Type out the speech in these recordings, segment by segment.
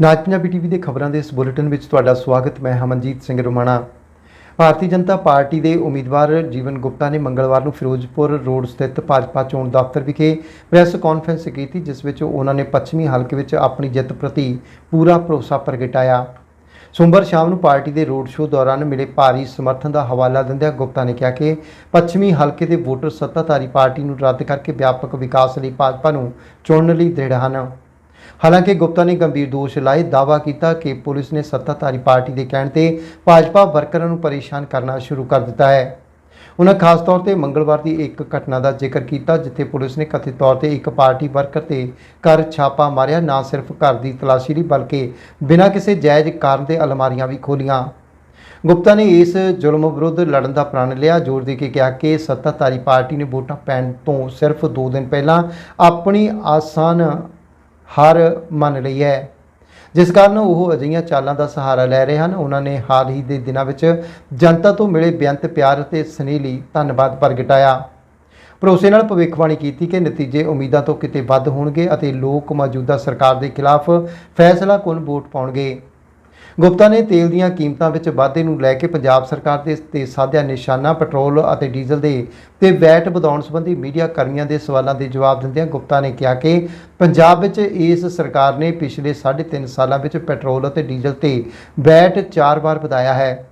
ਨਾਜ Punjabi TV ਦੇ ਖਬਰਾਂ ਦੇ ਇਸ ਬੁਲੇਟਿਨ ਵਿੱਚ ਤੁਹਾਡਾ ਸਵਾਗਤ, ਮੈਂ ਹਮਨਜੀਤ ਸਿੰਘ ਰੁਮਾਣਾ। ਭਾਰਤੀ ਜਨਤਾ ਪਾਰਟੀ ਦੇ ਉਮੀਦਵਾਰ ਜੀਵਨ ਗੁਪਤਾ ਨੇ ਮੰਗਲਵਾਰ ਨੂੰ ਫਿਰੋਜ਼ਪੁਰ ਰੋਡ ਸਥਿਤ ਭਾਜਪਾ ਚੋਣ ਦਫ਼ਤਰ ਵਿਖੇ ਪ੍ਰੈਸ ਕਾਨਫਰੰਸ ਕੀਤੀ, ਜਿਸ ਵਿੱਚ ਉਹਨਾਂ ਨੇ ਪੱਛਮੀ ਹਲਕੇ ਵਿੱਚ ਆਪਣੀ ਜਿੱਤ ਪ੍ਰਤੀ ਪੂਰਾ ਭਰੋਸਾ ਪ੍ਰਗਟਾਇਆ। ਸੋਮਵਾਰ ਸ਼ਾਮ ਨੂੰ ਪਾਰਟੀ ਦੇ ਰੋਡ ਸ਼ੋਅ ਦੌਰਾਨ ਮਿਲੇ ਭਾਰੀ ਸਮਰਥਨ ਦਾ ਹਵਾਲਾ ਦਿੰਦਿਆਂ ਗੁਪਤਾ ਨੇ ਕਿਹਾ ਕਿ ਪੱਛਮੀ ਹਲਕੇ ਦੇ ਵੋਟਰ ਸੱਤਾਧਾਰੀ ਪਾਰਟੀ ਨੂੰ ਰੱਦ ਕਰਕੇ ਵਿਆਪਕ ਵਿਕਾਸ ਲਈ ਭਾਜਪਾ ਨੂੰ ਚੁਣਨ ਲਈ ਦ੍ਰਿੜ ਹਨ। ਹਾਲਾਂਕਿ ਗੁਪਤਾ ਨੇ ਗੰਭੀਰ ਦੋਸ਼ ਲਾਏ, ਦਾਅਵਾ ਕੀਤਾ ਕਿ ਪੁਲਿਸ ਨੇ ਸੱਤਾਧਾਰੀ ਪਾਰਟੀ ਦੇ ਕਹਿਣ ਤੇ ਭਾਜਪਾ ਵਰਕਰਾਂ ਨੂੰ ਪਰੇਸ਼ਾਨ ਕਰਨਾ ਸ਼ੁਰੂ ਕਰ ਦਿੱਤਾ ਹੈ। ਉਹਨਾਂ ਖਾਸ ਤੌਰ ਤੇ ਮੰਗਲਵਾਰ ਦੀ ਇੱਕ ਘਟਨਾ ਦਾ ਜ਼ਿਕਰ ਕੀਤਾ, ਜਿੱਥੇ ਪੁਲਿਸ ਨੇ ਕਥਿਤ ਤੌਰ ਤੇ ਇੱਕ ਪਾਰਟੀ ਵਰਕਰ ਤੇ ਘਰ ਛਾਪਾ ਮਾਰਿਆ, ਨਾ ਸਿਰਫ ਘਰ ਦੀ ਤਲਾਸ਼ੀ ਲਈ, ਬਲਕਿ ਬਿਨਾਂ ਕਿਸੇ ਜਾਇਜ਼ ਕਾਰਨ ਦੇ ਅਲਮਾਰੀਆਂ ਵੀ ਖੋਲੀਆਂ ਗੁਪਤਾ ਨੇ ਇਸ ਜ਼ੁਲਮ ਵਿਰੁੱਧ ਲੜਨ ਦਾ ਪ੍ਰਣ ਲਿਆ, ਜ਼ੋਰ ਦੇ ਕੇ ਕਿਹਾ ਕਿ ਸੱਤਾਧਾਰੀ ਪਾਰਟੀ ਨੇ ਵੋਟਾਂ ਪੈਣ ਤੋਂ ਸਿਰਫ 2 ਦਿਨ ਪਹਿਲਾਂ ਆਪਣੀ ਆਸਾਨ ਹਾਰ ਮੰਨ ਲਈ ਹੈ ਜਿਸ ਕਾਰਨ ਉਹ ਅਜਿਹੀਆਂ ਚਾਲਾਂ ਦਾ ਸਹਾਰਾ ਲੈ ਰਹੇ ਹਨ। ਉਹਨਾਂ ਨੇ ਹਾਲ ਹੀ ਦੇ ਦਿਨਾਂ ਵਿੱਚ ਜਨਤਾ ਤੋਂ ਮਿਲੇ ਬੇਅੰਤ ਪਿਆਰ ਅਤੇ ਸਨੇਹ ਲਈ ਧੰਨਵਾਦ ਪ੍ਰਗਟਾਇਆ। ਭਰੋਸੇ ਨਾਲ ਭਵਿੱਖਬਾਣੀ ਕੀਤੀ ਕਿ ਨਤੀਜੇ ਉਮੀਦਾਂ ਤੋਂ ਕਿਤੇ ਵੱਧ ਹੋਣਗੇ ਅਤੇ ਲੋਕ ਮੌਜੂਦਾ ਸਰਕਾਰ ਦੇ ਖਿਲਾਫ ਫੈਸਲਾ ਕੁਨ ਵੋਟ ਪਾਉਣਗੇ। ਗੁਪਤਾ ਨੇ ਤੇਲ ਦੀਆਂ ਕੀਮਤਾਂ ਵਿੱਚ ਵਾਧੇ ਨੂੰ ਲੈ ਕੇ ਪੰਜਾਬ ਸਰਕਾਰ ਦੇ ਤੇ ਸਾਧਿਆ ਨਿਸ਼ਾਨਾ, ਪੈਟਰੋਲ ਅਤੇ ਡੀਜ਼ਲ ਦੇ ਤੇ ਵੈਟ ਵਧਾਉਣ ਸੰਬੰਧੀ ਮੀਡੀਆ ਕਰਮੀਆਂ ਦੇ ਸਵਾਲਾਂ ਦੇ ਜਵਾਬ ਦਿੰਦਿਆਂ ਗੁਪਤਾ ਨੇ ਕਿਹਾ ਕਿ ਪੰਜਾਬ ਵਿੱਚ ਇਸ ਸਰਕਾਰ ਨੇ ਪਿਛਲੇ 3.5 ਸਾਲਾਂ ਵਿੱਚ ਪੈਟਰੋਲ ਅਤੇ ਡੀਜ਼ਲ ਤੇ ਵੈਟ 4 ਵਾਰ ਵਧਾਇਆ ਹੈ,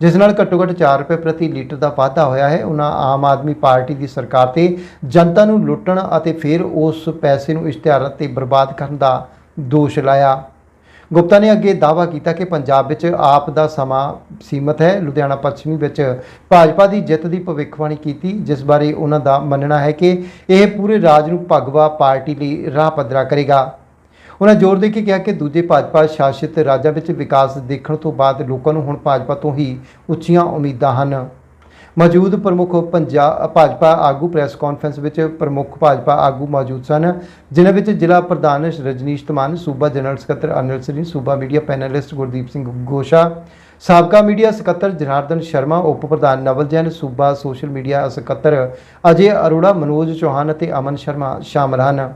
ਜਿਸ ਨਾਲ ਘੱਟੋ ਘੱਟ 4 ਰੁਪਏ ਪ੍ਰਤੀ ਲੀਟਰ ਦਾ ਵਾਧਾ ਹੋਇਆ ਹੈ। ਉਹਨਾਂ ਆਮ ਆਦਮੀ ਪਾਰਟੀ ਦੀ ਸਰਕਾਰ ਤੇ ਜਨਤਾ ਨੂੰ ਲੁੱਟਣ ਅਤੇ ਫਿਰ ਉਸ ਪੈਸੇ ਨੂੰ ਇਸ਼ਤਿਹਾਰਾਂ ਤੇ ਬਰਬਾਦ ਕਰਨ ਦਾ ਦੋਸ਼ ਲਾਇਆ। ਗੁਪਤਾ ਨੇ ਅੱਗੇ ਦਾਅਵਾ ਕੀਤਾ ਕਿ ਪੰਜਾਬ ਵਿੱਚ ਆਪ ਦਾ ਸਮਾਂ ਸੀਮਤ ਹੈ। ਲੁਧਿਆਣਾ ਪੱਛਮੀ ਵਿੱਚ ਭਾਜਪਾ ਦੀ ਜਿੱਤ ਦੀ ਭਵਿੱਖਬਾਣੀ ਕੀਤੀ, ਜਿਸ ਬਾਰੇ ਉਹਨਾਂ ਦਾ ਮੰਨਣਾ ਹੈ ਕਿ ਇਹ ਪੂਰੇ ਰਾਜ ਨੂੰ ਭਗਵਾ ਪਾਰਟੀ ਲਈ ਰਾਹ ਪੱਧਰਾ ਕਰੇਗਾ। ਉਹਨਾਂ ਜ਼ੋਰ ਦੇ ਕੇ ਕਿਹਾ ਕਿ ਦੂਜੇ ਭਾਜਪਾ ਸ਼ਾਸਿਤ ਰਾਜਾਂ ਵਿੱਚ ਵਿਕਾਸ ਦੇਖਣ ਤੋਂ ਬਾਅਦ ਲੋਕਾਂ ਨੂੰ ਹੁਣ ਭਾਜਪਾ ਤੋਂ ਹੀ ਉੱਚੀਆਂ ਉਮੀਦਾਂ ਹਨ। ਮੌਜੂਦ ਪ੍ਰਮੁੱਖ ਪੰਜਾਬ ਭਾਜਪਾ ਆਗੂ ਪ੍ਰੈਸ ਕਾਨਫਰੰਸ ਵਿੱਚ ਪ੍ਰਮੁੱਖ ਭਾਜਪਾ ਆਗੂ ਮੌਜੂਦ ਸਨ, ਜਿਨ੍ਹਾਂ ਵਿੱਚ ਜ਼ਿਲ੍ਹਾ ਪ੍ਰਧਾਨ ਰਜਨੀਸ਼ ਤਮਾਨ ਸੂਬਾ ਜਨਰਲ ਸਕੱਤਰ ਅਨਿਲ ਸਰੀ ਸੂਬਾ ਮੀਡੀਆ ਪੈਨਲਿਸਟ ਗੁਰਦੀਪ ਸਿੰਘ ਗੋਸ਼ਾ, ਸਾਬਕਾ ਮੀਡੀਆ ਸਕੱਤਰ ਜਨਾਰਦਨ ਸ਼ਰਮਾ, ਉਪ ਪ੍ਰਧਾਨ ਨਵਲ ਜੈਨ, ਸੂਬਾ ਸੋਸ਼ਲ ਮੀਡੀਆ ਸਕੱਤਰ ਅਜੇ ਅਰੋੜਾ, ਮਨੋਜ ਚੌਹਾਨ ਅਤੇ ਅਮਨ ਸ਼ਰਮਾ ਸ਼ਾਮਲ ਹਨ।